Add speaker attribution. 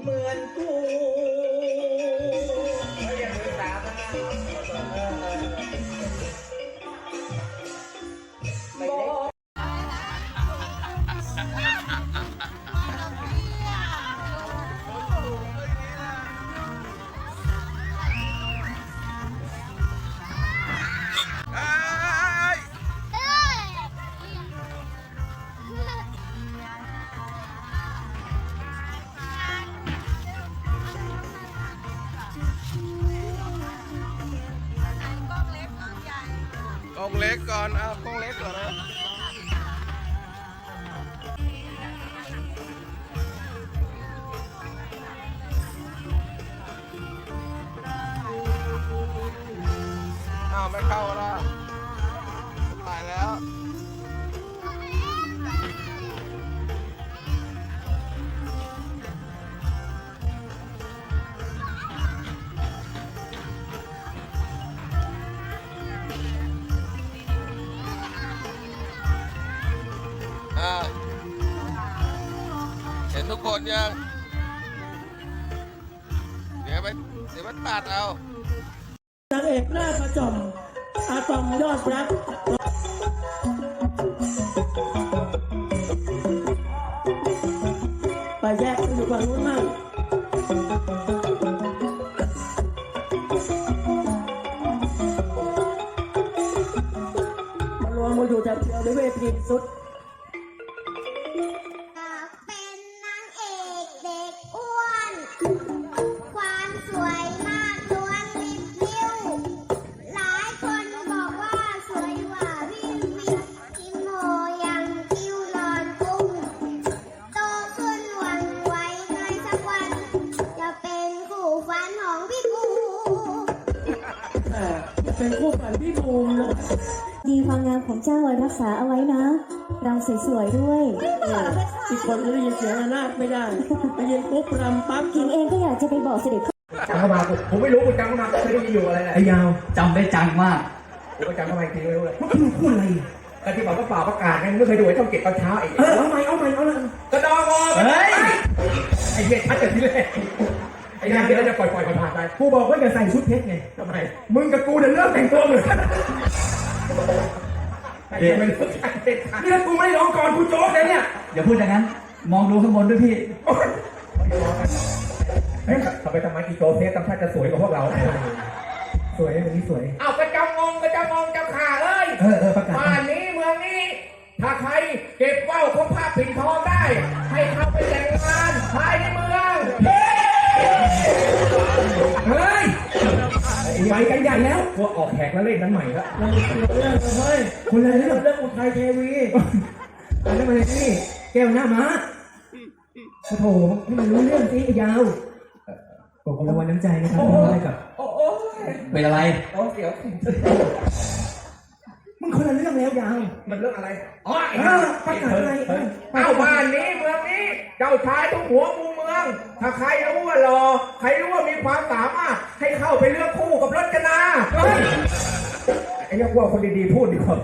Speaker 1: เหมือนกู
Speaker 2: งเล็กก่อนเอากล้องเล็กก่อนนะอ้าวไม่เข้าละถ่ายแล้ว ห็นทุกคนยัง เดี๋ยวไปเดี๋ยวไปตัดเอา
Speaker 3: นางเอกหน้าประจอมอาตอมยอดรักไปแยกไปอยู่ฝั่งนู้นมั่งมารวมมาอยู่แถวเดียวในเวทีสุด
Speaker 4: ความสวยมากล้วนริบลิ้ว หลายคนบอกว่าสวยกว่าพี่วิวทิมโมยังคิ้วหลอนกุ้ง โตขึ้นหวันไหวในสักวัน จะเป็นคู่ฝันของพี่ปู
Speaker 3: แต่เป็นคู่ฝันพี่บูมเลย
Speaker 5: ดีความงามของเจ้ารักษาเอาไว้นะ เรำสวยๆด้วย
Speaker 3: อีกคนได้ยินเสียงระนาดไม่ได้ได้ยินปุ๊บรำปั๊บ
Speaker 5: หญิงเองก็อยากจะไปบอกเสด็จพ่อ
Speaker 1: จำเข้ามาผมไม่รู้ผมจำเข้ามาเคยได้ยินอยู่อะไรนะ
Speaker 6: ไอ้ยาวจำได้จังมาก
Speaker 1: ผมก็จำเข้ามาอีกทีไม่รู้เลย
Speaker 6: เมื่อกี้มึงพูดอะไร
Speaker 1: ก็ที่บอกว่าเปล่าประกาศไงไม่เคยดูไอ้ช่องเจ็ดตอนเช้าไอ้
Speaker 6: เออเอาใหม่เอาใหม่เอาเลย
Speaker 1: กระดองงอ
Speaker 6: เฮ้ย
Speaker 1: ไอ้เหี้ยชัดแต่ที่แรกไอ้งานที่เราจะปล่อยปล่อยผ่านๆไป
Speaker 6: กูบอกว่าอย่าใส่ชุดเพชรไง
Speaker 1: ทำไมมึงกับกูเนี่ยเริ่มแต่งตัวเหมือนกันไอ้เหี้ยไม่รู้จักเด็ดขาด
Speaker 6: นี่ถ้ากูไม่ได้ร้องก่อนกูโจ๊กเลยเนี่ย อย่าพูดอย่างนั้น มองดูข้างบนด้วยพี่
Speaker 1: เฮ้ยทำไมทำไมอีโจเซฟทำท่าจะสวยกว่าพวกเรา
Speaker 6: สวยวันนี้สวย
Speaker 1: อ้าวกระจำงงกระจำงงจำขาเลย
Speaker 6: เออเออประกาศ
Speaker 1: บ้านนี้เมืองนี้ ถ้าใครเก็บว่าวของผ้าปิ่นทองได้ ให้เขาไปแต่งงานภายในเมือง
Speaker 6: เฮ้ยไปกันใหญ่แล้ว
Speaker 1: พวกออกแขกแล้วเล่นนั้นใหม่แล้ว
Speaker 3: เราเรื่องกันเฮ้ย
Speaker 6: คนละเรื่อง
Speaker 3: เรื่องอุทัยเทวี
Speaker 6: อันนั้นมาเลยนี่ แก้วหน้าม้าโอ้โหให้มันรู้เรื่องสิไอ้ยาวขอบคุณรางวัลน้ำใจนะครับที่ให้กับ
Speaker 1: โอ้โห
Speaker 6: เป็นอะไร
Speaker 1: โอ้เสียว
Speaker 6: มึงคนละเรื่องแล้วยาว
Speaker 1: มันเรื่องอะไรอ๋อไอ้
Speaker 6: เออประกาศอะไรเออ
Speaker 1: เอ้าบ้านนี้เมืองนี้ เจ้าชายทุกหัวมุมเมือง ถ้าใครรู้ว่าหล่อใครรู้ว่ามีความสามารถ ให้เข้าไปเลือกคู่กับรจนาเฮ้ยไอ้เรียกว่าคนดีๆพูดดีกว่า